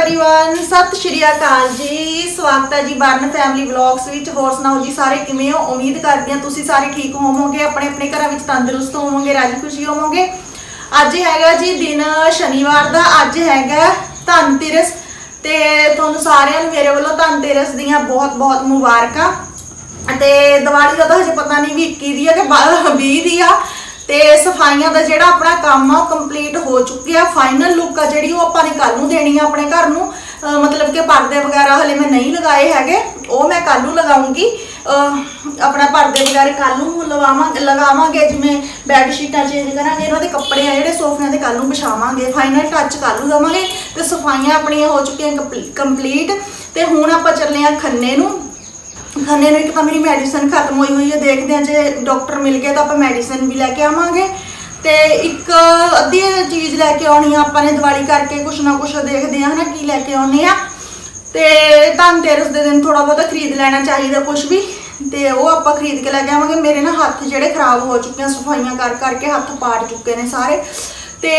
Everyone ਸਤਿ ਸ਼੍ਰੀ ਅਕਾਲ ਜੀ ਸਵਾਗਤ ਹੈ ਜੀ ਬਰਨ ਫੈਮਿਲੀ ਵਲੌਗਸ ਵਿੱਚ ਹੋਰ ਸੁਣਾਓ ਜੀ ਸਾਰੇ ਕਿਵੇਂ ਹੋ ਉਮੀਦ ਕਰਦੀ ਹਾਂ ਤੁਸੀਂ ਸਾਰੇ ਠੀਕ ਹੋਵੋਗੇ ਆਪਣੇ ਆਪਣੇ ਘਰਾਂ ਵਿੱਚ ਤੰਦਰੁਸਤ ਹੋਵੋਗੇ ਰਾਜੀ ਖੁਸ਼ੀ ਹੋਵੋਗੇ ਅੱਜ ਹੈਗਾ ਜੀ ਦਿਨ ਸ਼ਨੀਵਾਰ ਦਾ ਅੱਜ ਹੈਗਾ ਧਨਤੇਰਸ ਤੇ ਤੁਹਾਨੂੰ ਸਾਰਿਆਂ ਨੂੰ ਮੇਰੇ ਵੱਲੋਂ ਧਨਤੇਰਸ ਦੀਆਂ ਬਹੁਤ ਬਹੁਤ ਮੁਬਾਰਕਾਂ ਤੇ ਦੀਵਾਲੀ ਦਾ ਤਾਂ ਹਜੇ ਪਤਾ ਨਹੀਂ ਵੀ 21 ਦੀ ਆ ਕਿ 20 ਦੀ ਆ ਤੇ ਸਫਾਈਆਂ ਦਾ ਜਿਹੜਾ ਆਪਣਾ ਕੰਮ ਆ ਉਹ ਹੋ ਚੁੱਕੇ ਆ ਫਾਈਨਲ ਲੁੱਕ ਆ ਜਿਹੜੀ ਉਹ ਆਪਾਂ ਨੇ ਕੱਲ ਨੂੰ ਦੇਣੀ ਆ ਆਪਣੇ ਘਰ ਨੂੰ। ਮਤਲਬ ਕਿ ਪਰਦੇ ਵਗੈਰਾ ਹਲੇ ਮੈਂ ਨਹੀਂ ਲਗਾਏ ਹੈਗੇ। ਉਹ ਮੈਂ ਕੱਲ ਨੂੰ ਲਗਾਉਂਗੀ। ਆਪਣਾ ਪਰਦੇ ਵਗੈਰਾ ਕੱਲ ਨੂੰ ਲਵਾਵਾਂ, ਲਗਾਵਾਂਗੇ ਜਿਵੇਂ ਬੈੱਡ ਸ਼ੀਟਾਂ ਚੇਂਜ ਕਰਾਂਗੇ, ਇਹਨਾਂ ਦੇ ਕੱਪੜੇ ਆ ਜਿਹੜੇ, ਸੋਫਿਆਂ ਦੇ ਕੱਲ ਨੂੰ ਵਿਛਾਵਾਂਗੇ। ਫਾਈਨਲ ਟੱਚ ਕੱਲ ਨੂੰ ਦਵਾਂਗੇ ਤੇ ਸਫਾਈਆਂ ਆਪਣੀਆਂ ਹੋ ਚੁੱਕੀਆਂ ਕੰਪਲੀਟ ਤੇ ਹੁਣ ਆਪਾਂ ਚੱਲੇ ਆ ਖੰਨੇ ਨੂੰ। ਖੰਨੇ ਨੂੰ ਇੱਕ ਤਾਂ ਮੇਰੀ ਮੈਡੀਸਨ ਖਤਮ ਹੋਈ ਹੋਈ ਹੈ। ਦੇਖਦੇ ਹਾਂ ਜੇ ਡਾਕਟਰ ਮਿਲ ਗਿਆ ਤਾਂ ਆਪਾਂ ਮੈਡੀਸਨ ਵੀ ਲੈ ਕੇ ਆਵਾਂਗੇ। ਤੇ ਇੱਕ ਅੱਧੀ ਚੀਜ਼ ਲੈ ਕੇ ਆਉਣੀ ਆ, ਆਪਾਂ ਨੇ ਦੀਵਾਲੀ ਕਰਕੇ ਕੁਛ ਨਾ ਕੁਛ ਦੇਖਦੇ ਆ, ਹਨਾ, ਕੀ ਲੈ ਕੇ ਆਉਨੇ ਆ। ਤੇ ਧਨਤੇਰਸ ਦੇ ਦਿਨ ਥੋੜਾ ਬਹੁਤਾ ਖਰੀਦ ਲੈਣਾ ਚਾਹੀਦਾ ਕੁਛ ਵੀ, ਤੇ ਉਹ ਆਪਾਂ ਖਰੀਦ ਕੇ ਲੈ ਕੇ ਆਵਾਂਗੇ। ਮੇਰੇ ਨਾ ਹੱਥ ਜਿਹੜੇ ਖਰਾਬ ਹੋ ਚੁੱਕੇ ਆ, ਸਫਾਈਆਂ ਕਰ, ਕਰਕੇ ਹੱਥ ਪਾੜ ਚੁੱਕੇ ਨੇ ਸਾਰੇ। ਤੇ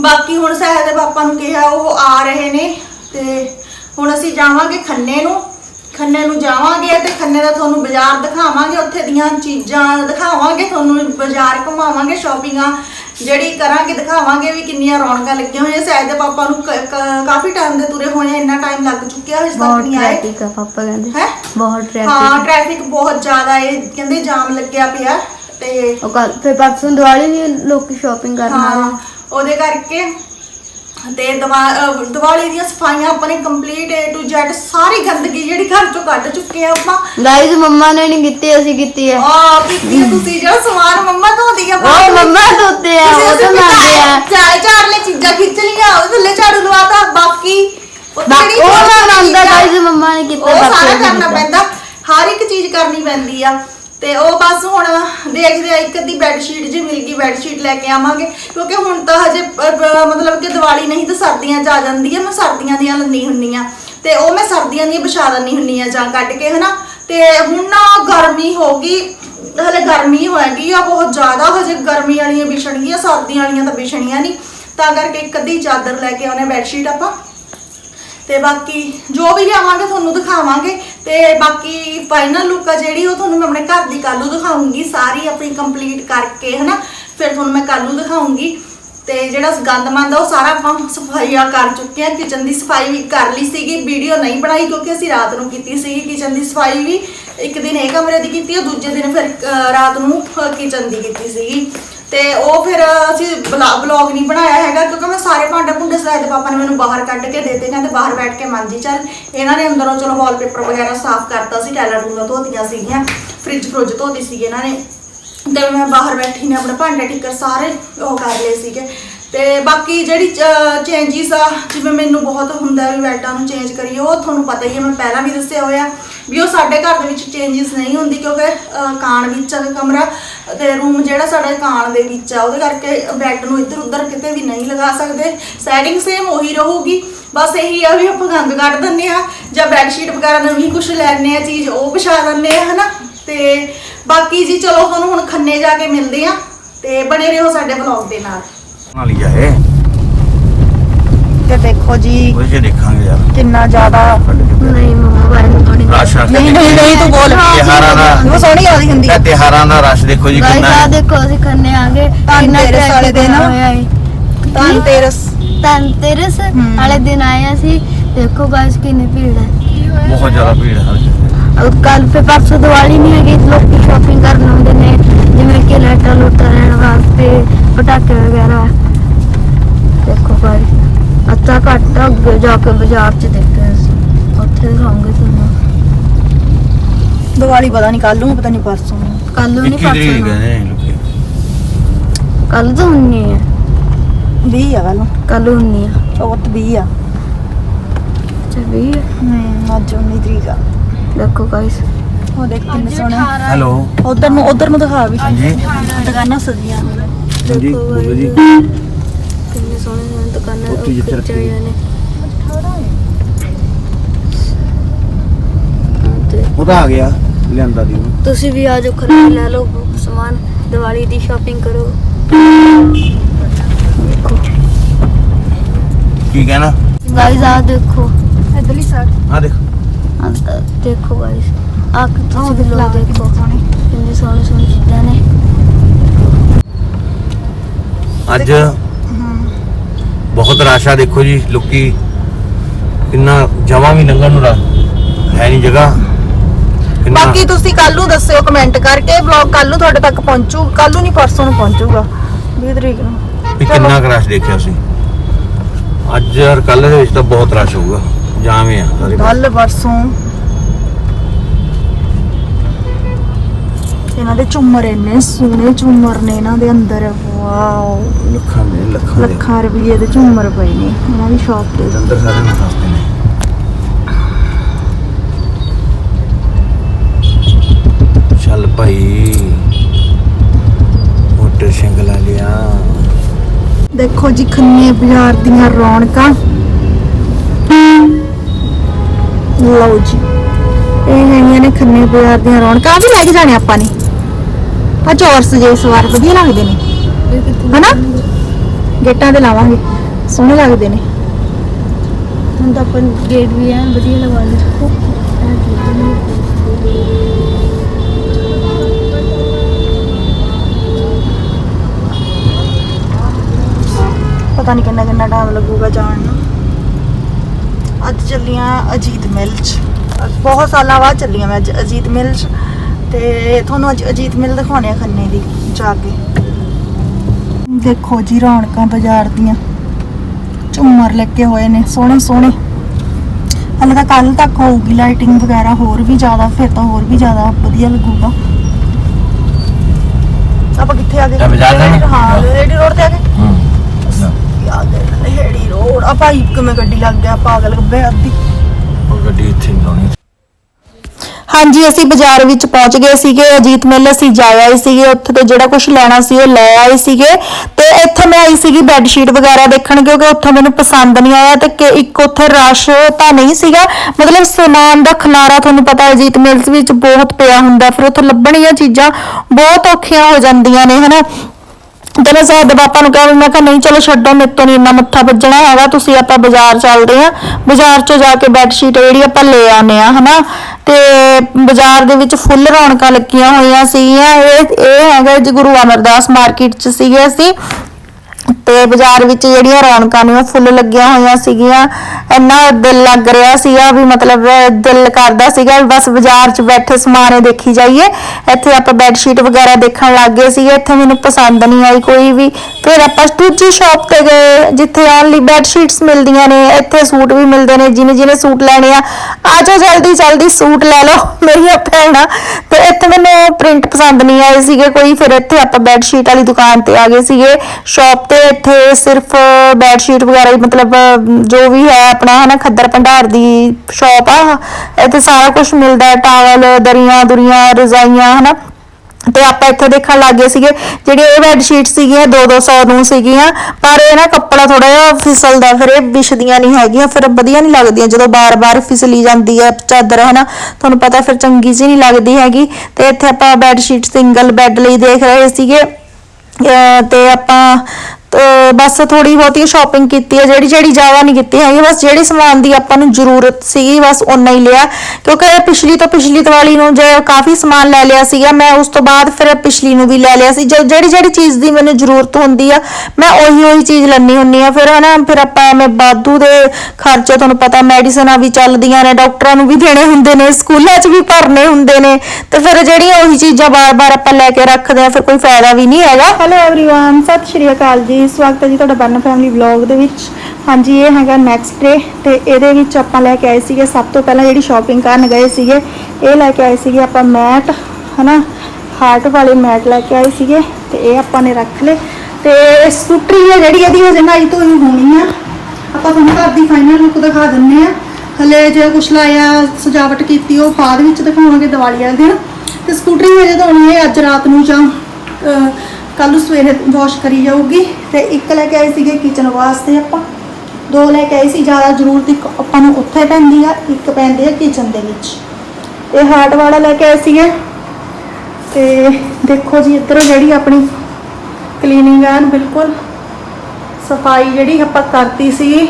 ਬਾਕੀ ਹੁਣ ਸਹਿਜ ਦੇ ਪਾਪਾ ਨੂੰ ਕਿਹਾ, ਉਹ ਆ ਰਹੇ ਨੇ, ਤੇ ਹੁਣ ਅਸੀਂ ਜਾਵਾਂਗੇ ਖੰਨੇ ਨੂੰ। ਖੰਨੇ ਨੂੰ ਜਾਵਾਂਗੇ ਤੇ ਖੰਨੇ ਦਾ ਤੁਹਾਨੂੰ ਬਾਜ਼ਾਰ ਦਿਖਾਵਾਂਗੇ ਉੱਥੇ ਦੀਆਂ ਚੀਜ਼ਾਂ ਦਿਖਾਵਾਂਗੇ ਤੁਹਾਨੂੰ ਬਾਜ਼ਾਰ ਘੁਮਾਵਾਂਗੇ ਸ਼ਾਪਿੰਗਾਂ ਜਿਹੜੀ ਕਰਾਂਗੇ ਦਿਖਾਵਾਂਗੇ ਵੀ ਕਿੰਨੀਆਂ ਰੌਣਕਾਂ ਲੱਗੀਆਂ ਹੋਈਆਂ। ਸਹਿਜ ਦੇ ਪਾਪਾ ਨੂੰ ਕ- ਕ- ਕਾਫੀ ਟਾਈਮ ਦੇ ਤੁਰੇ ਹੋਏ ਆ ਇੰਨਾ ਟਾਈਮ ਲੱਗ ਚੁੱਕਿਆ ਹਜੇ ਤੱਕ ਬਹੁਤ ਨਹੀਂ ਆਏ। ਟ੍ਰੈਫਿਕ ਆ ਪਾਪਾ ਕਹਿੰਦੇ। ਹੈ? ਬਹੁਤ ਹਾਂ ਟ੍ਰੈਫਿਕ ਟ੍ਰੈਫਿਕ ਬਹੁਤ ਜ਼ਿਆਦਾ ਹੈ ਕਹਿੰਦੇ ਜਾਮ ਲੱਗਿਆ ਪਿਆ ਤੇ ਉਹ ਕੱਲ ਫਿਰ ਪਰਸੋਂ ਦੀਵਾਲੀ ਵੀ ਲੋਕੀ ਸ਼ਾਪਿੰਗ ਕਰਨ ਹਾਂ ਆਏ ਉਹਦੇ ਕਰਕੇ ਤੇ ਦੀਵਾਲੀ ਦੀਆਂ ਸਫਾਈਆਂ ਆਪਾਂ ਨੇ ਕੰਪਲੀਟ A to Z ਸਾਰੀ ਗੰਦਗੀ ਜਿਹੜੀ ਘਰ ਚੋਂ ਕੱਢ ਚੁੱਕੇ ਆ ਆਪਾਂ। ਗਾਈਜ਼ ਮੰਮਾ ਨੇ ਨਹੀਂ ਕੀਤੀ ਅਸੀਂ ਕੀਤੀ ਹੈ ਆ ਪੀਤੀ ਤੁਸੀਂ ਜਿਹੜਾ ਸਮਾਨ ਮੰਮਾ ਧੋਦੀ ਆ। ਉਹ ਮੰਮਾ ਧੋਤੇ ਆ ਉਹ ਤਾਂ ਮੰਨਦੇ ਆ। ਚਾਰ ਚਾਰ ਲੈ ਚੀਜ਼ਾਂ ਖਿੱਚ ਲੀਆਂ ਉਹਦੇ ਥੱਲੇ ਝਾੜੂ ਲਵਾਤਾ ਬਾਕੀ ਉਹ ਉਹ ਗਾਈਜ਼ ਮੰਮਾ ਨੇ ਕੀਤਾ ਉਹ ਸਾਰਾ ਕਰਨਾ ਕੀਤਾ। ਪੈਂਦਾ ਹਰ ਇੱਕ ਚੀਜ਼ ਕਰਨੀ ਪੈਂਦੀ ਆ। ਤੇ ਉਹ ਬਸ ਹੁਣ ਦੇਖਦੇ ਆ, ਇੱਕ ਅੱਧੀ ਬੈੱਡ ਸ਼ੀਟ ਜੇ ਮਿਲ ਗਈ ਬੈੱਡ ਸ਼ੀਟ ਲੈ ਕੇ ਆਵਾਂਗੇ। ਕਿਉਂਕਿ ਹੁਣ ਤਾਂ ਹਜੇ ਮਤਲਬ ਕਿ ਦੀਵਾਲੀ ਨਹੀਂ ਤਾਂ ਸਰਦੀਆਂ ਚ ਆ ਜਾਂਦੀ ਹੈ ਮੈਂ ਸਰਦੀਆਂ ਦੀਆਂ ਲੰਨੀ ਹੁੰਨੀ ਆ। ਤੇ ਉਹ ਮੈਂ ਸਰਦੀਆਂ ਦੀਆਂ ਵਿਛਾ ਦਿੰਨੀ ਹੁੰਨੀ ਆ ਜਾਂ ਕੱਢ ਕੇ, ਹਨਾ। ਤੇ ਹੁਣ ਨਾ ਗਰਮੀ ਹੋ ਗਈ, ਹਲੇ ਗਰਮੀ ਹੋਏਗੀ ਆ ਬਹੁਤ ਜ਼ਿਆਦਾ, ਹਜੇ ਗਰਮੀ ਵਾਲੀਆਂ ਵਿਛਣਗੀਆਂ, ਸਰਦੀਆਂ ਵਾਲੀਆਂ ਤਾਂ ਵਿਛਣੀਆਂ ਨਹੀਂ ਤਾਂ ਕਰਕੇ ਇੱਕ ਅੱਧੀ ਚਾਦਰ ਲੈ ਕੇ ਆਉਣੇ ਬੈੱਡ ਸ਼ੀਟ ਆਪਾਂ। ਤੇ ਬਾਕੀ ਜੋ ਵੀ ਲਿਆਵਾਂਗੇ ਤੁਹਾਨੂੰ ਦਿਖਾਵਾਂਗੇ ਤੇ ਬਾਕੀ ਫਾਈਨਲ ਲੁੱਕ ਆ ਜਿਹੜੀ, ਉਹ ਤੁਹਾਨੂੰ ਮੈਂ ਆਪਣੇ ਘਰ ਦੀ ਕੱਲ੍ਹ ਨੂੰ ਦਿਖਾਉਂਗੀ। ਸਾਰੀ ਆਪਣੀ ਕੰਪਲੀਟ ਕਰਕੇ, ਹਨਾ? ਫਿਰ ਤੁਹਾਨੂੰ ਮੈਂ ਕੱਲ੍ਹ ਨੂੰ ਦਿਖਾਉਂਗੀ। ਤੇ ਜਿਹੜਾ ਗੰਦ ਮੰਦ ਆ, ਉਹ ਸਾਰਾ ਆਪਾਂ ਸਫਾਈਆਂ ਕਰ ਚੁੱਕੇ ਆ। ਕਿਚਨ ਦੀ ਸਫ਼ਾਈ ਵੀ ਕਰ ਲਈ ਸੀਗੀ। ਵੀਡੀਓ ਨਹੀਂ ਬਣਾਈ ਕਿਉਂਕਿ ਅਸੀਂ ਰਾਤ ਨੂੰ ਕੀਤੀ ਸੀਗੀ ਕਿਚਨ ਦੀ ਸਫ਼ਾਈ ਵੀ। ਇੱਕ ਦਿਨ ਇਹ ਕਮਰੇ ਦੀ ਕੀਤੀ ਆ ਦੂਜੇ ਦਿਨ ਫਿਰ ਰਾਤ ਨੂੰ ਕਿਚਨ ਦੀ ਕੀਤੀ ਸੀਗੀ। ਤੇ ਉਹ ਫਿਰ ਅਸੀਂ ਬਲੌਗ ਨਹੀਂ ਬਣਾਇਆ ਹੈਗਾ, ਕਿਉਂਕਿ ਮੈਂ ਸਾਰੇ ਭਾਂਡੇ ਭੁੰਡੇ ਸਰਾਇ ਦੇ ਪਾਪਾ ਨੇ ਮੈਨੂੰ ਬਾਹਰ ਕੱਢ ਕੇ ਦੇਤੇ, ਕਹਿੰਦੇ ਬਾਹਰ ਬੈਠ ਕੇ ਮਾਂਜੀ ਚੱਲ ਇਹਨਾਂ ਨੇ ਅੰਦਰੋਂ ਚਲੋ ਵਾਲਪੇਪਰ ਵਗੈਰਾ ਸਾਫ਼ ਕਰਤਾ ਸੀ ਟੈਲਰ ਟੂਲਾਂ ਧੋਤੀਆਂ ਸੀਗੀਆਂ ਫ੍ਰਿਜ ਫਰੁੱਜ ਧੋਤੀ ਸੀ ਇਹਨਾਂ ਨੇ, ਤੇ ਮੈਂ ਬਾਹਰ ਬੈਠੀ ਨੇ ਆਪਣੇ ਭਾਂਡੇ ਟਿੱਕਰ ਸਾਰੇ ਉਹ ਕਰ ਲਏ ਸੀਗੇ। ਤੇ ਬਾਕੀ ਜਿਹੜੀ ਚੇਂਜਸ ਆ ਜਿਵੇਂ ਮੈਨੂੰ ਬਹੁਤ ਹੁੰਦਾ ਵੀ ਬੈਡਾਂ ਨੂੰ ਚੇਂਜ ਕਰੀਏ ਉਹ ਤੁਹਾਨੂੰ ਪਤਾ ਹੀ ਹੈ ਮੈਂ ਪਹਿਲਾਂ ਵੀ ਦੱਸਿਆ ਹੋਇਆ ਵੀ ਉਹ ਸਾਡੇ ਘਰ ਦੇ ਵਿੱਚ ਚੇਂਜਸ ਨਹੀਂ ਹੁੰਦੀ ਕਿਉਂਕਿ ਅਹ, ਕਾਣ ਵਿੱਚ ਆ ਕਮਰਾ ਤੇ ਰੂਮ ਜਿਹੜਾ ਸਾਡਾ ਕਾਣ ਦੇ ਵਿੱਚ ਆ ਉਹਦੇ ਕਰਕੇ ਬੈੱਡ ਨੂੰ ਇੱਧਰ ਉੱਧਰ ਕਿਤੇ ਵੀ ਨਹੀਂ ਲਗਾ ਸਕਦੇ। ਸੈਟਿੰਗ ਸੇਮ ਉਹੀ ਰਹੂਗੀ। ਬਸ ਇਹੀ ਆ ਵੀ ਆਪਾਂ ਗੰਦ ਕੱਢ ਦਿੰਨੇ ਆ ਜਾਂ ਬੈੱਡ ਸ਼ੀਟ ਵਗੈਰਾ ਨਵੀਂ ਕੁਝ ਲੈਣੇ ਆ ਚੀਜ਼ ਉਹ ਵਿਛਾ ਦਿੰਨੇ ਆ ਹਨਾ? ਤੇ ਬਾਕੀ ਜੀ ਚਲੋ ਤੁਹਾਨੂੰ ਹੁਣ ਖੰਨੇ ਜਾ ਕੇ ਮਿਲਦੇ ਆ ਤੇ ਬਣੇ ਰਹੋ ਸਾਡੇ ਵਲੌਗ ਦੇ ਨਾਲ। ਨਾਲ ਹੀ ਜਾਏ ਤੇ ਦੇਖੋ ਜੀ ਉਹ ਜੇ ਦੇਖਾਂਗੇ ਯਾਰ। ਕਿੰਨਾ ਜ਼ਿਆਦਾ ਨਹੀਂ ਮੰਮਾ ਬਾਰੇ ਥੋੜੀ ਰਸ਼ ਆ। ਨਹੀਂ ਨਹੀਂ ਨਹੀਂ ਤੂੰ ਬੋਲ। ਤਿਹਾਰਾਂ ਦਾ ਉਹ ਸੋਹਣੀ ਆਦੀ ਹੁੰਦੀ ਇਹ ਤਿਹਾਰਾਂ ਦਾ ਰਸ਼ ਦੇਖੋ ਜੀ ਗਾਈਜ਼ ਕਿੰਨਾ ਆ ਹੈ। ਦੇਖੋ ਅਸੀਂ ਖੰਨੇ ਆ ਗਏ ਧਨਤੇਰਸ ਵਾਲੇ ਦਿਨ। ਹੋਇਆ ਏ। ਧਨਤੇਰਸ ਧਨਤੇਰਸ ਵਾਲੇ ਦਿਨ ਆਏ ਅਸੀਂ। ਦੇਖੋ ਗਾਈਜ਼ ਕਿੰਨੀ ਭੀੜ ਹੈ। ਬਹੁਤ ਜ਼ਿਆਦਾ ਭੀੜ ਹੈ ਹਰ ਜਗ੍ਹਾ। ਕੱਲ ਫਿਰ ਪਰਸੋਂ ਦੀਵਾਲੀ ਨਹੀਂ ਹੈਗੀ ਲੋਕੀ ਸ਼ਾਪਿੰਗ ਕਰਨ ਆਉਂਦੇ ਨੇ। ਜਿਵੇਂ ਕਿ ਲੈਟਰ ਲੂਟਰ ਲੈਣ ਵਾਸਤੇ ਪਟਾਕੇ ਵਗੈਰਾ। ਅੱਤਾ ਘੱਟ ਅੱਗੇ ਜਾ ਕੇ ਬਾਜ਼ਾਰ 'ਚ ਦੇਖਿਆ ਸੀ ਉੱਥੇ ਦਿਖਾਉਂਗੇ ਤੁਹਾਨੂੰ। ਦੀਵਾਲੀ ਪਤਾ ਨਹੀਂ ਕੱਲ ਨੂੰ ਪਤਾ ਨਹੀਂ ਪਰਸੋਂ ਨੂੰ। ਕੱਲ ਨੂੰ ਨਹੀਂ 21 ਤਰੀਕ ਪਰਸੋਂ ਲੋਕੀ। ਕੱਲ ਤੋਂ ਹੁੰਨੀ ਹੈ 20 ਆ ਕੱਲ ਨੂੰ। ਕੱਲ ਹੁੰਨੀ ਆ। ਤਾਂ 20 ਆ। ਚੱਲ ਵੀ ਹੂੰ ਅੱਜ 19 ਤਰੀਕ ਆ। ਦੇਖੋ ਗਾਇਸ ਉਹ ਦੇਖ ਕਿੰਨੇ ਸੋਹਣੇ। ਹੈਲੋ। ਉਧਰ ਨੂੰ ਉਧਰ ਨੂੰ ਦਿਖਾ ਵੀ। ਹਾਂਜੀ। ਦੁਕਾਨਾਂ ਸਜੀਆਂ ਹਾਂਜੀ ਦੇਖੋ ਬੋਲੋ ਜੀ। ਕਿੰਨੇ ਸੋਹਣੇ ਸੋਹਣੇ ਦੁਕਾਨਾਂ ਉੱਥੇ ਜਿੱਥੇ ਉੱਤੇ ਰੱਖੀ ਹੋਈਆਂ ਨੇ। ਹਾਂ ਤੇ ਉਹ ਤਾਂ ਆ ਗਿਆ ਲਿਆਂਦਾ ਦੀ ਉਹਨੂੰ। ਤੁਸੀਂ ਵੀ ਆਜੋ ਖਰੀਦ ਲੈ ਲਓ ਸਮਾਨ ਦੀਵਾਲੀ ਦੀ ਸ਼ਾਪਿੰਗ ਕਰੋ। ਦੇਖੋ। ਕੀ ਕਹਿਣਾ? ਗਾਇਸ ਆ ਦੇਖੋ। ਇਧਰਲੀ ਸਾਈਡ ਆ ਦੇਖ। ਆਹ ਦੇਖੋ ਗਾਇਸ ਆ ਤੁਸੀਂ ਵੀ ਲਾ ਲੋਕ ਕੇ ਦੇਖੋ ਬਹੁਤ ਸੋਹਣੇ। ਕਿੰਨੀ ਸੋਹਣੀ ਸੋਹਣੀ ਚੀਜ਼ਾਂ ਨੇ। ਅੱਜ ਬਹੁਤ ਰਸ਼ ਆ ਦੇਖੋ ਜੀ ਲੋਕੀ ਕਿੰਨਾ ਜਮਾ ਵੀ ਲੰਘਣ ਨੂੰ ਹੈ ਨਹੀਂ ਜਗ੍ਹਾ। ਕਿੰਨਾ ਬਾਕੀ ਤੁਸੀਂ ਕੱਲ ਨੂੰ ਦੱਸਿਓ ਕਮੈਂਟ ਕਰਕੇ ਵਲੌਗ ਕੱਲ ਨੂੰ ਤੁਹਾਡੇ ਤੱਕ ਪਹੁੰਚੂ ਕੱਲ ਨੂੰ ਨਹੀਂ ਪਰਸੋਂ ਨੂੰ ਪਹੁੰਚੂਗਾ 20 ਤਰੀਕ ਨੂੰ। ਵੀ ਕਿੰਨਾ ਕੁ ਰਸ਼ ਦੇਖਿਆ ਸੀ। ਅੱਜ ਔਰ ਕੱਲ ਦੇ ਵਿੱਚ ਤਾਂ ਬਹੁਤ ਰਸ਼ ਹੋਊਗਾ ਹੀ ਆ ਸਾਰੇ। ਕੱਲ ਪਰਸੋਂ। ਇਹਨਾਂ ਦੇ ਝੁੰਮਰ ਇੰਨੇ ਸੋਹਣੇ ਝੁੰਮਰ ਨੇ ਇਹਨਾਂ ਦੇ ਅੰਦਰ। ਵਾਓ। ਲੱਖਾਂ ਦੇ ਲੱਖਾਂ ਦੇ। ਲੱਖਾਂ ਰੁਪਏ ਦੇ ਝੁੰਮਰ ਪਏ ਨੇ ਇਹਨਾਂ ਦੀ ਸ਼ਾਪ ਤੇ। ਅੰਦਰ ਸਾਰੇ ਨੂੰ ਸਸਤੇ ਨੇ। ਚੱਲ ਭਾਈ ਮੋਟਰਸਾਈਕਲ ਆ ਲਿਆ। ਦੇਖੋ ਜੀ ਖੰਨੇ ਬਾਜ਼ਾਰ ਦੀਆਂ ਰੌਣਕਾਂ। ਲਓ ਜੀ ਇਹ ਹੈਗੀਆਂ ਨੇ ਖੰਨੇ ਬਾਜ਼ਾਰ ਦੀਆਂ ਰੌਣਕਾਂ। ਆਹ ਵੀ ਲੈ ਕੇ ਜਾਣੇ ਆਪਾਂ ਨੇ। ਆ ਚੌਰਸ ਜੇ ਇਸ ਵਾਰ ਵਧੀਆ ਲੱਗਦੇ ਨੇ। ਹਨਾ? ਗੇਟਾਂ ਤੇ ਲਾਵਾਂਗੇ ਸੋਹਣੇ ਲੱਗਦੇ ਨੇ। ਹੁਣ ਤਾਂ ਆਪਾਂ ਗੇਟ ਵੀ ਐ ਵਧੀਆ ਲਗਾ ਲਿਆ ਪਤਾ ਨਹੀਂ ਕਿੰਨਾ ਕਿੰਨਾ ਟਾਈਮ ਲੱਗੂਗਾ ਜਾਣ ਨੂੰ। ਅੱਜ ਚੱਲੀਆਂ ਅਜੀਤ ਮਿਲ ਚ। ਅੱਜ ਬਹੁਤ ਸਾਲਾਂ ਬਾਅਦ ਚੱਲੀਆਂ ਮੈਂ ਅੱਜ ਅਜੀਤ ਮਿਲ ਚ। ਤੇ ਤੁਹਾਨੂੰ ਅੱਜ ਅਜੀਤ ਮਿਲ ਦਿਖਾਉਣੇ ਆ ਖੰਨੇ ਦੀ ਜਾ ਕੇ। ਦੇਖੋ ਜੀ ਰੌਣਕਾਂ ਬਾਜ਼ਾਰ ਦੀਆਂ। ਝੁੰਮਰ ਲੱਗੇ ਹੋਏ ਨੇ ਸੋਹਣੇ ਸੋਹਣੇ। ਹਾਲੇ ਤਾਂ ਕੱਲ ਤੱਕ ਹੋਊਗੀ ਲਾਈਟਿੰਗ ਵਗੈਰਾ ਹੋਰ ਵੀ ਜ਼ਿਆਦਾ ਫਿਰ ਤਾਂ ਹੋਰ ਵੀ ਜ਼ਿਆਦਾ ਵਧੀਆ ਲੱਗੂਗਾ। ਆਪਾਂ ਕਿੱਥੇ ਆ ਗਏ? ਹਾਂ ਰੇਡੀ ਰੋਡ ਤੇ ਆ ਗਏ? ਹੂੰ। ਆ ਗਏ ਨਹਿੜੀ ਰੋਡ। ਆ ਭਾਈ ਕਿਵੇਂ ਗੱਡੀ ਲੱਗ ਗਿਆ ਪਾਗਲ ਗੱਬੇ ਅੱਧੀ। ਉਹ ਗੱਡੀ ਇੱਥੇ ਨਹੀਂ ਲਾਉਣੀ। ਹਾਂਜੀ, ਅਸੀਂ ਬਾਜ਼ਾਰ ਵਿੱਚ ਪਹੁੰਚ ਗਏ ਸੀਗੇ, ਅਜੀਤ ਮਿੱਲ ਅਸੀਂ ਜਾ ਆਏ ਸੀਗੇ, ਉੱਥੇ ਤੋਂ ਜਿਹੜਾ ਕੁਝ ਲੈਣਾ ਸੀ ਉਹ ਲੈ ਆਏ ਸੀਗੇ। ਤੇ ਇੱਥੇ ਮੈਂ ਆਈ ਸੀਗੀ ਬੈੱਡ ਸ਼ੀਟ ਵਗੈਰਾ ਦੇਖਣ, ਕਿਉਂਕਿ ਉੱਥੇ ਮੈਨੂੰ ਪਸੰਦ ਨਹੀਂ ਆਇਆ ਤੇ ਕਿ ਇੱਕ ਉੱਥੇ ਰਸ਼ ਤਾਂ ਨਹੀਂ ਸੀਗਾ। ਮਤਲਬ ਸਮਾਨ ਦਾ ਖਲਾਰਾ ਤੁਹਾਨੂੰ ਪਤਾ ਅਜੀਤ ਮਿਲਸ ਵਿੱਚ ਬਹੁਤ ਪਿਆ ਹੁੰਦਾ, ਫਿਰ ਉੱਥੇ ਲੱਭਣੀਆਂ ਚੀਜ਼ਾਂ ਬਹੁਤ ਔਖੀਆਂ ਹੋ ਜਾਂਦੀਆਂ ਨੇ, ਹਨਾ? ਤੇ ਮੈਂ ਪਾਪਾ ਨੂੰ ਕਿਹਾ ਵੀ ਮੈਂ ਕਿਹਾ ਨਹੀਂ, ਚਲੋ ਛੱਡੋ, ਮੇਰੇ ਤੋਂ ਨਹੀਂ ਇੰਨਾ ਮੱਥਾ ਵੱਜਣਾ ਹੈਗਾ, ਤੁਸੀਂ ਆਪਾਂ ਬਾਜ਼ਾਰ ਚੱਲਦੇ ਆ ਬਾਜ਼ਾਰ 'ਚੋਂ ਜਾ ਕੇ ਬੈੱਡ ਸ਼ੀਟ ਜਿਹੜੀ ਆਪਾਂ ਲੈ ਆਨੇ ਆ ਹਨਾ? ਤੇ ਬਾਜ਼ਾਰ ਦੇ ਵਿੱਚ ਫੁੱਲ ਰੌਣਕਾਂ ਲੱਗੀਆਂ ਹੋਈਆਂ ਸੀਗੀਆਂ, ਇਹ ਇਹ ਹੈਗਾ ਜੀ ਗੁਰੂ ਅਮਰਦਾਸ ਮਾਰਕੀਟ 'ਚ ਸੀਗੇ ਅਸੀਂ। ਤੇ ਬਾਜ਼ਾਰ ਵਿੱਚ ਜਿਹੜੀਆਂ ਰੌਣਕਾਂ ਨੇ ਉਹ ਫੁੱਲ ਲੱਗੀਆਂ ਹੋਈਆਂ ਸੀਗੀਆਂ। ਇੰਨਾ ਦਿਲ ਲੱਗ ਰਿਹਾ ਸੀਗਾ ਵੀ ਮਤਲਬ ਦਿਲ ਕਰਦਾ ਸੀਗਾ ਵੀ ਬਸ ਬਾਜ਼ਾਰ 'ਚ ਬੈਠੇ ਸਮਾਨੇ ਦੇਖੀ ਜਾਈਏ। ਇੱਥੇ ਆਪਾਂ ਬੈੱਡ ਸ਼ੀਟ ਵਗੈਰਾ ਦੇਖਣ ਲੱਗ ਗਏ ਸੀਗੇ। ਇੱਥੇ ਮੈਨੂੰ ਪਸੰਦ ਨਹੀਂ ਆਈ ਕੋਈ ਵੀ। ਫਿਰ ਆਪਾਂ ਦੂਜੀ ਸ਼ਾਪ ਤੇ ਗਏ, ਜਿੱਥੇ ਓਨਲੀ ਬੈੱਡ ਸ਼ੀਟਸ ਮਿਲਦੀਆਂ ਨੇ। ਇੱਥੇ ਸੂਟ ਵੀ ਮਿਲਦੇ ਨੇ ਜਿਹਨੇ ਜਿਹਨੇ ਸੂਟ ਲੈਣੇ ਆ। ਆ ਜਾਓ ਜਲਦੀ ਜਲਦੀ ਸੂਟ ਲੈ ਲਓ, ਮੇਰੀਆਂ ਭੈਣਾਂ। ਤੇ ਇੱਥੇ ਮੈਨੂੰ ਪ੍ਰਿੰਟ ਪਸੰਦ ਨਹੀਂ ਆਏ ਸੀਗੇ ਕੋਈ। ਫਿਰ ਇੱਥੇ ਆਪਾਂ ਬੈੱਡ ਸ਼ੀਟ ਵਾਲੀ ਦੁਕਾਨ ਤੇ ਆ ਗਏ ਸੀਗੇ। ਸ਼ਾਪ ਤੇ ਇੱਥੇ ਸਿਰਫ ਬੈੱਡ ਸ਼ੀਟ ਵਗੈਰਾ ਹੀ ਮਤਲਬ, ਜੋ ਵੀ ਹੈ ਆਪਣਾ, ਹਨਾ, ਖੱਦਰ ਭੰਡਾਰ ਦੀ ਸ਼ਾਪ ਆ। ਇੱਥੇ ਸਾਰਾ ਕੁਝ ਮਿਲਦਾ ਹੈ ਟਾਵਲ ਦਰੀਆਂ, ਦੁਰੀਆਂ, ਰਜ਼ਾਈਆਂ, ਹਨਾ। ਤੇ ਆਪਾਂ ਇੱਥੇ ਦੇਖਣ ਲੱਗ ਗਏ ਸੀਗੇ, ਜਿਹੜੀ ਇਹ ਬੈੱਡ ਸ਼ੀਟ ਸੀਗੀਆਂ 2-200 ਨੂੰ ਸੀਗੀਆਂ। ਪਰ ਇਹ ਨਾ ਕੱਪੜਾ ਥੋੜਾ ਜਿਹਾ ਫਿਸਲਦਾ, ਫਿਰ ਇਹ ਵਿਛਦੀਆਂ ਨਹੀਂ ਹੈਗੀਆਂ, ਫਿਰ ਵਧੀਆ ਨਹੀਂ ਲੱਗਦੀਆਂ। ਜਦੋਂ ਬਾਰ-ਬਾਰ ਫਿਸਲੀ ਜਾਂਦੀ ਹੈ ਚਾਦਰ, ਹਨਾ, ਤੁਹਾਨੂੰ ਪਤਾ ਫਿਰ ਚੰਗੀ ਜਿਹੀ ਨਹੀਂ ਲੱਗਦੀ ਹੈਗੀ। ਤੇ ਇੱਥੇ ਆਪਾਂ ਬੈੱਡ ਸ਼ੀਟ ਸਿੰਗਲ ਬੈੱਡ ਲਈ ਦੇਖ ਰਹੇ ਸੀਗੇ। ਤੇ ਆਪਾਂ ਬਸ ਥੋੜੀ ਬਹੁਤੀ ਸ਼ਾਪਿੰਗ ਕੀਤੀ ਹੈ ਜਿਹੜੀ ਜਿਹੜੀ ਜ਼ਿਆਦਾ ਨਹੀਂ ਕੀਤੀ ਹੈਗੀ ਬਸ ਜਿਹੜੀ ਸਮਾਨ ਦੀ ਆਪਾਂ ਨੂੰ ਜ਼ਰੂਰਤ ਸੀਗੀ ਬਸ ਓਨਾ ਹੀ ਲਿਆ ਕਿਉਂਕਿ ਪਿਛਲੀ ਤੋਂ ਪਿਛਲੀ ਦੀਵਾਲੀ ਨੂੰ ਜੇ ਕਾਫੀ ਸਮਾਨ ਲੈ ਲਿਆ ਸੀਗਾ ਮੈਂ ਉਸ ਤੋਂ ਬਾਅਦ ਫਿਰ ਪਿਛਲੀ ਨੂੰ ਵੀ ਲੈ ਲਿਆ ਸੀ ਜੋ ਜਿਹੜੀ ਜਿਹੜੀ ਚੀਜ਼ ਦੀ ਮੈਨੂੰ ਜ਼ਰੂਰਤ ਹੁੰਦੀ ਆ ਮੈਂ ਉਹੀ ਉਹੀ ਚੀਜ਼ ਲੈਣੀ ਹੁੰਨੀ ਆ ਫਿਰ ਹਨਾ ਫਿਰ ਆਪਾਂ ਐਵੇਂ ਬਾਦੂ ਦੇ ਖਰਚੇ ਤੁਹਾਨੂੰ ਪਤਾ ਮੈਡੀਸਨਾਂ ਵੀ ਚੱਲਦੀਆਂ ਨੇ ਡਾਕਟਰਾਂ ਨੂੰ ਵੀ ਦੇਣੇ ਹੁੰਦੇ ਨੇ ਸਕੂਲਾਂ 'ਚ ਵੀ ਭਰਨੇ ਹੁੰਦੇ ਨੇ ਤੇ ਫਿਰ ਜਿਹੜੀਆਂ ਉਹੀ ਚੀਜ਼ਾਂ ਬਾਰ-ਬਾਰ ਆਪਾਂ ਲੈ ਕੇ ਰੱਖਦੇ ਆ ਫਿਰ ਕੋਈ ਫਾਇਦਾ ਵੀ ਨਹੀਂ ਹੈਗਾ ਹੈਲੋ एवरीवन ਸਤਿ ਸ਼੍ਰੀ ਅਕਾਲ ਜੀ ਸਵਾਗਤ ਹੈ ਜੀ ਤੁਹਾਡਾ ਬਰਨ ਫੈਮਿਲੀ ਵਲੌਗ ਦੇ ਵਿੱਚ। ਹਾਂਜੀ, ਇਹ ਹੈਗਾ ਨੈਕਸਟ ਡੇ ਤੇ ਇਹਦੇ ਵਿੱਚ ਆਪਾਂ ਲੈ ਕੇ ਆਏ ਸੀਗੇ, ਸਭ ਤੋਂ ਪਹਿਲਾਂ ਜਿਹੜੀ ਸ਼ਾਪਿੰਗ ਕਰਨ ਗਏ ਸੀਗੇ, ਇਹ ਲੈ ਕੇ ਆਏ ਸੀਗੇ ਆਪਾਂ ਮੈਟ ਹਨਾ? ਹਾਰਟ ਵਾਲੇ ਮੈਟ ਲੈ ਕੇ ਆਏ ਸੀਗੇ ਤੇ ਇਹ ਆਪਾਂ ਨੇ ਰੱਖ ਲਏ। ਤੇ ਸਕੂਟਰੀ ਹੈ ਜਿਹੜੀ ਇਹਦੀ ਹਜੇ ਨਾਈ ਤੋਂ ਹੀ ਹੋਣੀ ਆ। ਆਪਾਂ ਤੁਹਾਨੂੰ ਘਰ ਦੀ ਫਾਈਨਲ ਲੁੱਕ ਦਿਖਾ ਦਿੰਨੇ ਆ। ਹਲੇ ਜੇ ਕੁਛ ਲਾਇਆ, ਸਜਾਵਟ ਕੀਤੀ, ਉਹ ਬਾਅਦ ਵਿੱਚ ਦਿਖਾਵਾਂਗੇ ਦੀਵਾਲੀ ਵਾਲੇ ਦਿਨ। ਤੇ ਸਕੂਟਰੀ ਹਜੇ ਧੋਣੀ ਹੈ ਅੱਜ ਰਾਤ ਨੂੰ ਜਾਂ ਕੱਲ ਨੂੰ ਸਵੇਰੇ ਵਾਸ਼ ਕਰੀ ਜਾਊਗੀ ਤੇ ਇੱਕ ਲੈ ਕੇ ਆਏ ਸੀਗੇ ਕਿਚਨ ਵਾਸਤੇ ਆਪਾਂ। ਦੋ ਲੈ ਕੇ ਆਏ ਸੀ, ਜ਼ਿਆਦਾ ਜ਼ਰੂਰਤ ਇੱਕ ਆਪਾਂ ਨੂੰ ਉੱਥੇ ਪੈਂਦੀ ਆ, ਇੱਕ ਪੈਂਦੀ ਆ ਕਿਚਨ ਦੇ ਵਿੱਚ। ਇਹ ਹਾਰਟ ਵਾਲਾ ਲੈ ਕੇ ਆਏ ਸੀਗੇ। ਤੇ ਦੇਖੋ ਜੀ, ਇੱਧਰ ਜਿਹੜੀ ਆਪਣੀ ਕਲੀਨਿੰਗ ਐਨ ਬਿਲਕੁਲ ਸਫ਼ਾਈ ਜਿਹੜੀ ਆਪਾਂ ਕਰਤੀ ਸੀ।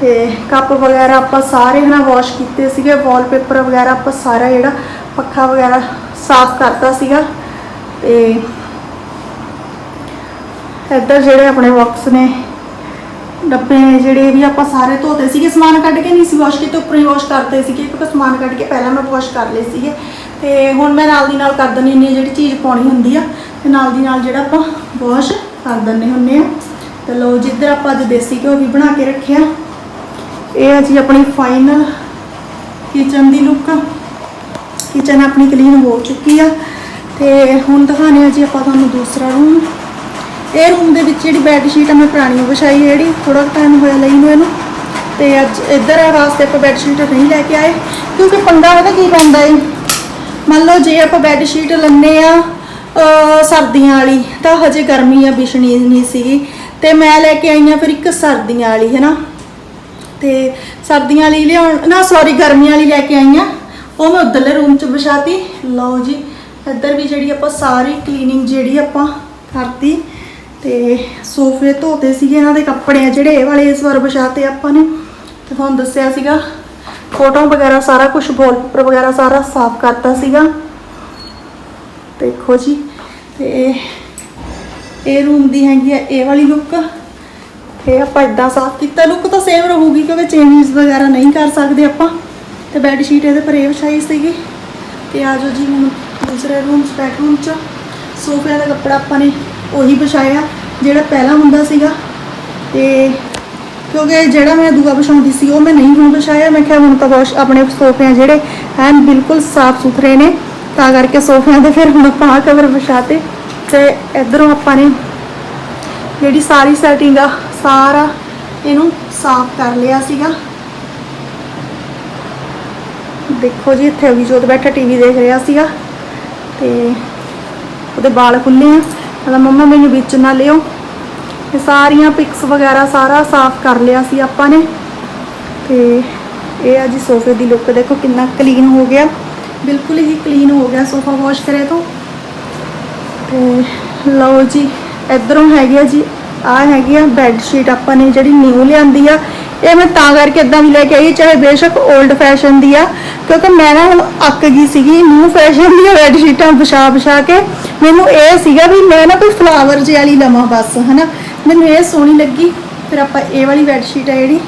ਤੇ ਕੱਪ ਵਗੈਰਾ ਆਪਾਂ ਸਾਰੇ ਹਨਾ ਵਾਸ਼ ਕੀਤੇ ਸੀਗੇ ਵਾਲਪੇਪਰ ਵਗੈਰਾ ਆਪਾਂ ਸਾਰਾ ਜਿਹੜਾ ਪੱਖਾ ਵਗੈਰਾ ਸਾਫ਼ ਕਰਤਾ ਸੀਗਾ। ਤੇ ਇੱਧਰ ਜਿਹੜੇ ਆਪਣੇ ਬਾਕਸ ਨੇ, ਡੱਬੇ ਨੇ ਜਿਹੜੇ ਵੀ ਆਪਾਂ ਸਾਰੇ ਧੋਤੇ ਸੀਗੇ, ਸਮਾਨ ਕੱਢ ਕੇ ਨਹੀਂ ਸੀ ਵਾਸ਼ ਕੀਤੇ, ਉੱਪਰੋਂ ਹੀ ਵਾਸ਼ ਕਰਦੇ ਸੀਗੇ ਕਿਉਂਕਿ ਸਮਾਨ ਕੱਢ ਕੇ ਪਹਿਲਾਂ ਮੈਂ ਵਾਸ਼ ਕਰ ਲਏ ਸੀਗੇ। ਤੇ ਹੁਣ ਮੈਂ ਨਾਲ ਦੀ ਨਾਲ ਕਰ ਦਿੰਦੀ ਹੁੰਦੀ ਜਿਹੜੀ ਚੀਜ਼ ਪਾਉਣੀ ਹੁੰਦੀ ਆ, ਤੇ ਨਾਲ ਦੀ ਨਾਲ ਜਿਹੜਾ ਆਪਾਂ ਵਾਸ਼ ਕਰ ਦਿੰਦੇ ਹੁੰਦੇ ਆ ਤੇ ਲਓ ਜਿੱਧਰ ਆਪਾਂ ਅੱਜ ਦੇਸੀ ਘਿਓ ਵੀ ਬਣਾ ਕੇ ਰੱਖਿਆ, ਇਹ ਆ ਜੀ ਆਪਣੀ ਫਾਈਨਲ ਕਿਚਨ ਦੀ ਲੁੱਕ ਕਿਚਨ ਆਪਣੀ ਕਲੀਨ ਹੋ ਚੁੱਕੀ ਆ। ਤੇ ਹੁਣ ਦਿਖਾਣੇ ਆ ਜੀ ਆਪਾਂ ਤੁਹਾਨੂੰ ਦੂਸਰਾ ਰੂਮ ਇਹ ਰੂਮ ਦੇ ਵਿੱਚ ਜਿਹੜੀ ਬੈੱਡ ਸ਼ੀਟ ਆ, ਮੈਂ ਪੁਰਾਣੀ ਵਿਛਾਈ ਜਿਹੜੀ ਥੋੜਾ ਟਾਈਮ ਹੋਇਆ ਲਈ ਨੂੰ ਇਹਨੂੰ। ਤੇ ਅੱਜ ਇੱਧਰ ਆ ਵਾਸਤੇ ਆਪਾਂ ਬੈੱਡ ਸ਼ੀਟ ਨਹੀਂ ਲੈ ਕੇ ਆਏ, ਕਿਉਂਕਿ ਪੰਗਾ ਪਤਾ ਕੀ ਪੈਂਦਾ ਏ? ਮੰਨ ਲਓ ਜੇ ਆਪਾਂ ਬੈੱਡ ਸ਼ੀਟ ਲੈਂਦੇ ਆ ਸਰਦੀਆਂ ਵਾਲੀ, ਤਾਂ ਹਜੇ ਗਰਮੀ ਆ ਵਿਛਣੀ ਨਹੀਂ ਸੀਗੀ। ਤੇ ਮੈਂ ਲੈ ਕੇ ਆਈ ਆ ਫਿਰ ਇੱਕ ਸਰਦੀਆਂ ਵਾਲੀ ਹੈ ਨਾ ਤੇ ਸਰਦੀਆਂ ਵਾਲੀ ਲਿਆਉਣ, ਨਾ ਸੌਰੀ ਗਰਮੀਆਂ ਵਾਲੀ ਲੈ ਕੇ ਆਈ ਆ। ਉਹ ਮੈਂ ਉਧਰਲੇ ਰੂਮ ਚ ਵਿਛਾਤੀ। ਲਓ ਜੀ, ਇੱਧਰ ਵੀ ਜਿਹੜੀ ਆਪਾਂ ਸਾਰੀ ਕਲੀਨਿੰਗ ਜਿਹੜੀ ਆਪਾਂ ਕਰਤੀ ਤੇ ਸੋਫੇ ਧੋਤੇ ਸੀਗੇ ਇਹਨਾਂ ਦੇ ਕੱਪੜੇ ਆ ਜਿਹੜੇ ਇਹ ਵਾਲੇ ਇਸ ਵਾਰ ਵਿਛਾਤੇ ਆਪਾਂ ਨੇ। ਤੇ ਤੁਹਾਨੂੰ ਦੱਸਿਆ ਸੀਗਾ ਫੋਟੋ ਵਗੈਰਾ ਸਾਰਾ ਕੁਝ ਵਾਲਪੇਪਰ ਵਗੈਰਾ ਸਾਰਾ ਸਾਫ਼ ਕਰਤਾ ਸੀਗਾ। ਦੇਖੋ ਜੀ, ਤੇ ਇਹ- ਰੂਮ ਦੀ ਹੈਗੀ ਆ ਇਹ ਵਾਲੀ ਲੁੱਕ ਇਹ ਆਪਾਂ ਇਦਾਂ ਸਾਫ਼ ਕੀਤਾ। ਲੁੱਕ ਤਾਂ ਸੇਮ ਰਹੂਗੀ ਕਿਉਂਕਿ ਚੇਂਜਸ ਵਗੈਰਾ ਨਹੀਂ ਕਰ ਸਕਦੇ ਆਪਾਂ। ਤੇ ਬੈੱਡ ਸ਼ੀਟ ਇਹਦੇ ਪਰ ਇਹ ਵਿਛਾਈ ਸੀਗੀ। ਤੇ ਆ ਜਾਓ ਜੀ ਹੁਣ ਦੂਸਰੇ ਰੂਮ ਬੈਡਰੂਮ ਚ। ਸੋਫਿਆਂ ਦਾ ਕੱਪੜਾ ਆਪਾਂ ਨੇ ਉਹੀ ਵਿਛਾਇਆ ਜਿਹੜਾ ਪਹਿਲਾਂ ਹੁੰਦਾ ਸੀਗਾ। ਤੇ ਕਿਉਂਕਿ ਜਿਹੜਾ ਮੈਂ ਦੂਆ ਵਿਛਾਉਂਦੀ ਸੀ, ਉਹ ਮੈਂ ਨਹੀਂ ਹੁਣ ਵਿਛਾਇਆ ਮੈਂ ਕਿਹਾ ਹੁਣ ਤਾਂ ਵਾਸ਼ ਆਪਣੇ ਸੋਫੇ ਆ ਜਿਹੜੇ ਐਨ ਬਿਲਕੁਲ ਸਾਫ਼ ਸੁਥਰੇ ਨੇ। ਤਾਂ ਕਰਕੇ ਸੋਫਿਆਂ ਦੇ ਫਿਰ ਹੁਣ ਆਪਾਂ ਕਵਰ ਵਿਛਾਤੇ। ਤੇ ਇਧਰੋਂ ਆਪਾਂ ਨੇ ਜਿਹੜੀ ਸਾਰੀ ਸੈਟਿੰਗ ਆ, ਸਾਰਾ ਇਹਨੂੰ ਸਾਫ਼ ਕਰ ਲਿਆ ਸੀਗਾ। ਦੇਖੋ ਜੀ, ਇੱਥੇ ਅਭਿਜੋਤ ਬੈਠਾ ਟੀਵੀ ਦੇਖ ਰਿਹਾ ਸੀਗਾ। ਤੇ ਉਹਦੇ ਵਾਲ ਖੁੱਲੇ ਆ। ਕਹਿੰਦਾ, ਮੰਮਾ, ਮੈਨੂੰ ਵਿੱਚ ਨਾ ਲਿਓ। ਇਹ ਸਾਰੀਆਂ ਪਿਕਸ ਵਗੈਰਾ ਸਾਰਾ ਸਾਫ਼ ਕਰ ਲਿਆ ਸੀ ਆਪਾਂ ਨੇ। ਤੇ ਇਹ ਆ ਜੀ ਸੋਫੇ ਦੀ ਲੁੱਕ ਦੇਖੋ ਕਿੰਨਾ ਕਲੀਨ ਹੋ ਗਿਆ। ਬਿਲਕੁਲ ਹੀ ਕਲੀਨ ਹੋ ਗਿਆ ਸੋਫਾ ਵਾਸ਼ ਕਰੇ ਤੋਂ। ਤੇ ਲਓ ਜੀ, ਇਧਰੋਂ ਹੈਗੀ ਆ ਜੀ ਆ ਹੈਗੀ ਆ ਬੈੱਡ ਸ਼ੀਟ ਆਪਾਂ ਨੇ ਜਿਹੜੀ ਨਿਊ ਲਿਆਂਦੀ ਆ। ਇਹ ਮੈਂ ਤਾਂ ਕਰਕੇ ਇਦਾਂ ਦੀ ਲੈ ਕੇ ਆਈ, ਚਾਹੇ ਬੇਸ਼ੱਕ 올ਡ ਫੈਸ਼ਨ ਦੀ ਆ, ਕਿਉਂਕਿ ਮੈਂ ਨਾ ਹੁਣ ਅੱਕ ਗਈ ਸੀਗੀ ਨਿਊ ਫੈਸ਼ਨ ਦੀਆਂ ਬੈੱਡ ਸ਼ੀਟਾਂ ਵਿਛਾ ਵਿਛਾ ਕੇ। ਮੈਨੂੰ ਇਹ ਸੀਗਾ ਵੀ ਮੈਂ ਨਾ ਕੋਈ ਫਲਾਵਰ ਜਿਹੀ ਵਾਲੀ ਲਵਾਂ ਬਸ, ਹਨਾ? ਮੈਨੂੰ ਇਹ ਸੋਹਣੀ ਲੱਗੀ। ਫਿਰ ਆਪਾਂ ਇਹ ਵਾਲੀ ਬੈੱਡ ਸ਼ੀਟ ਆ ਜਿਹੜੀ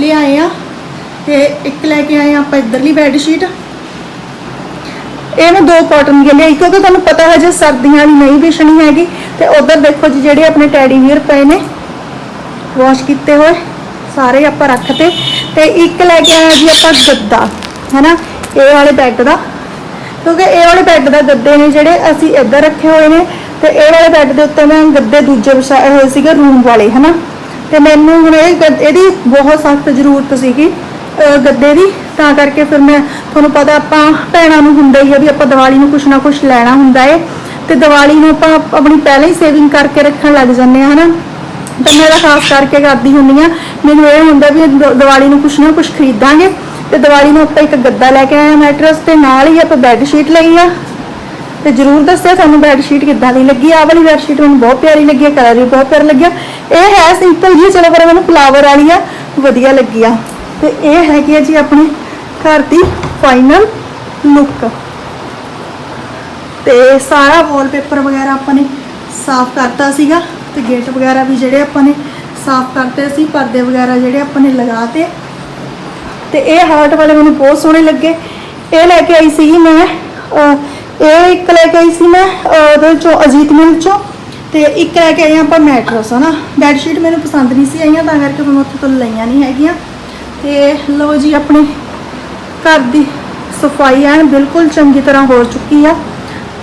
ਲਿਆਏ ਆ। ਤੇ ਇੱਕ ਲੈ ਕੇ ਆਏ ਆ ਆਪਾਂ ਇਧਰਲੀ ਬੈੱਡ ਸ਼ੀਟ ਇਹ ਮੈਂ ਦੋ ਕਾਟਨ ਦੀਆਂ ਲਈ ਕਿਉਂਕਿ ਤੁਹਾਨੂੰ ਪਤਾ ਹੈ ਜੇ ਸਰਦੀਆਂ ਵਾਲੀ ਨਹੀਂ ਵਿਛਣੀ ਹੈਗੀ। ਤੇ ਉਧਰ ਦੇਖੋ ਜੀ, ਜਿਹੜੇ ਆਪਣੇ ਟੈਡੀ ਵੀਅਰ ਪਏ ਨੇ ਵਾਸ਼ ਕੀਤੇ ਹੋਏ। ਸਾਰੇ ਆਪਾਂ ਰੱਖਤੇ ਤੇ ਇੱਕ ਲੈ ਕੇ ਆਇਆ ਜੀ ਆਪਾਂ ਗੱਦਾ, ਹੈਨਾ? ਇਹ ਵਾਲੇ ਬੈੱਡ ਦਾ। ਕਿਉਂਕਿ ਇਹ ਵਾਲੇ ਬੈੱਡ ਦਾ ਗੱਦੇ ਨੇ ਜਿਹੜੇ ਅਸੀਂ ਇੱਧਰ ਰੱਖੇ ਹੋਏ ਨੇ ਤੇ ਇਹ ਵਾਲੇ ਬੈੱਡ ਦੇ ਉੱਤੇ ਮੈਂ ਗੱਦੇ ਦੂਜੇ ਵਿਛਾਏ ਹੋਏ ਸੀਗੇ ਰੂਮ ਵਾਲੇ, ਹਨਾ? ਤੇ ਮੈਨੂੰ ਹੁਣ ਇਹ ਇਹਦੀ ਬਹੁਤ ਸਖਤ ਜ਼ਰੂਰਤ ਸੀਗੀ ਗੱਦੇ ਦੀ। ਤਾਂ ਕਰਕੇ ਫਿਰ ਮੈਂ, ਤੁਹਾਨੂੰ ਪਤਾ ਆਪਾਂ ਭੈਣਾਂ ਨੂੰ ਹੁੰਦਾ ਹੀ ਹੈ ਵੀ ਆਪਾਂ ਦੀਵਾਲੀ ਨੂੰ ਕੁਛ ਨਾ ਕੁਛ ਲੈਣਾ ਹੁੰਦਾ ਏ। ਤੇ ਦੀਵਾਲੀ ਨੂੰ ਆਪਾਂ ਆਪਣੀ ਪਹਿਲਾਂ ਹੀ ਸੇਵਿੰਗ ਕਰਕੇ ਰੱਖਣ ਲੱਗ ਜਾਂਦੇ ਆ, ਹਨਾ? ਤੇ ਮੈਂ ਤਾਂ ਖਾਸ ਕਰਕੇ ਕਰਦੀ ਹੁੰਦੀ ਆ ਮੈਨੂੰ ਇਹ ਹੁੰਦਾ ਵੀ ਦੀਵਾਲੀ ਨੂੰ ਕੁਛ ਨਾ ਕੁਛ ਖਰੀਦਾਂਗੇ ਤੇ ਦੀਵਾਲੀ ਨੂੰ ਆਪਾਂ ਇੱਕ ਗੱਦਾ ਲੈ ਕੇ ਆਏ ਮੈਟਰਸ ਤੇ ਨਾਲ ਹੀ ਆਪਾਂ ਬੈੱਡ ਸ਼ੀਟ ਲਈ ਆ। ਤੇ ਜਰੂਰ ਦੱਸਿਓ ਤੁਹਾਨੂੰ ਬੈੱਡ ਸ਼ੀਟ ਕਿੱਦਾਂ ਦੀ ਲੱਗੀ। ਆਹ ਵਾਲੀ ਬੈੱਡ ਸ਼ੀਟ ਮੈਨੂੰ ਬਹੁਤ ਪਿਆਰੀ ਲੱਗੀ ਕਲਰ ਵੀ ਬਹੁਤ ਪਿਆਰਾ ਲੱਗਿਆ। ਇਹ ਹੈ ਸਿੰਪਲ ਜੀ, ਚਲੋ ਪਰ ਮੈਨੂੰ ਫਲਾਵਰ ਵਾਲੀ ਆ, ਵਧੀਆ ਲੱਗੀ ਆ। ਤੇ ਇਹ ਹੈਗੀ ਆ ਜੀ ਆਪਣੇ ਘਰ ਦੀ ਫਾਈਨਲ ਲੁੱਕ ਤੇ ਸਾਰਾ ਵਾਲਪੇਪਰ ਵਗੈਰਾ ਆਪਾਂ ਨੇ ਸਾਫ਼ ਕਰਤਾ ਸੀਗਾ ਤੇ ਗੇਟ ਵਗੈਰਾ ਵੀ ਜਿਹੜੇ ਆਪਾਂ ਨੇ ਸਾਫ਼ ਕਰਤੇ ਸੀ, ਪਰਦੇ ਵਗੈਰਾ ਜਿਹੜੇ ਆਪਾਂ ਨੇ ਲਗਾਤੇ ਤੇ। ਇਹ ਹਾਰਟ ਵਾਲੇ ਮੈਨੂੰ ਬਹੁਤ ਸੋਹਣੇ ਲੱਗੇ। ਇਹ ਲੈ ਕੇ ਆਈ ਸੀਗੀ ਮੈਂ ਇਹ ਇੱਕ ਲੈ ਕੇ ਆਈ ਸੀ ਮੈਂ ਉਹਦੇ ਚੋਂ ਅਜੀਤ ਮਿਲ ਚੋਂ ਤੇ ਇੱਕ ਲੈ ਕੇ ਆਈ ਹਾਂ ਆਪਾਂ ਮੈਟਰਸ, ਹਨਾ। ਬੈੱਡ ਸ਼ੀਟ ਮੈਨੂੰ ਪਸੰਦ ਨਹੀਂ ਸੀ ਆਈਆਂ, ਤਾਂ ਕਰਕੇ ਮੈਂ ਉੱਥੇ ਤੋਂ ਲਈਆਂ ਨਹੀਂ ਹੈਗੀਆਂ। ਤੇ ਲਓ ਜੀ, ਆਪਣੇ ਘਰ ਦੀ ਸਫ਼ਾਈ ਐਨ ਬਿਲਕੁਲ ਚੰਗੀ ਤਰ੍ਹਾਂ ਹੋ ਚੁੱਕੀ ਆ।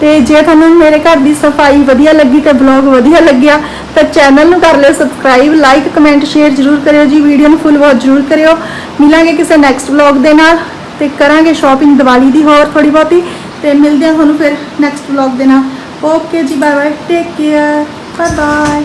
ਤੇ ਜੇ ਤੁਹਾਨੂੰ ਮੇਰੇ ਘਰ ਦੀ ਸਫ਼ਾਈ ਵਧੀਆ ਲੱਗੀ ਤੇ ਬਲੌਗ ਵਧੀਆ ਲੱਗਿਆ ਤਾਂ ਚੈਨਲ ਨੂੰ ਕਰ ਲਿਓ ਸਬਸਕ੍ਰਾਈਬ ਲਾਈਕ ਕਮੈਂਟ ਸ਼ੇਅਰ ਜਰੂਰ ਕਰਿਓ ਜੀ। ਵੀਡੀਓ ਨੂੰ ਫੁੱਲ ਵਾਚ ਜਰੂਰ ਕਰਿਓ। ਮਿਲਾਂਗੇ ਕਿਸੇ ਨੈਕਸਟ ਵਲੌਗ ਦੇ ਨਾਲ ਤੇ ਕਰਾਂਗੇ ਸ਼ਾਪਿੰਗ ਦੀਵਾਲੀ ਦੀ ਹੋਰ ਥੋੜੀ ਬਹੁਤੀ ਤੇ ਮਿਲਦੇ ਹਾਂ ਤੁਹਾਨੂੰ ਫਿਰ ਨੈਕਸਟ ਵਲੌਗ ਦੇ ਨਾਲ। ਓਕੇ ਜੀ bye bye take care bye bye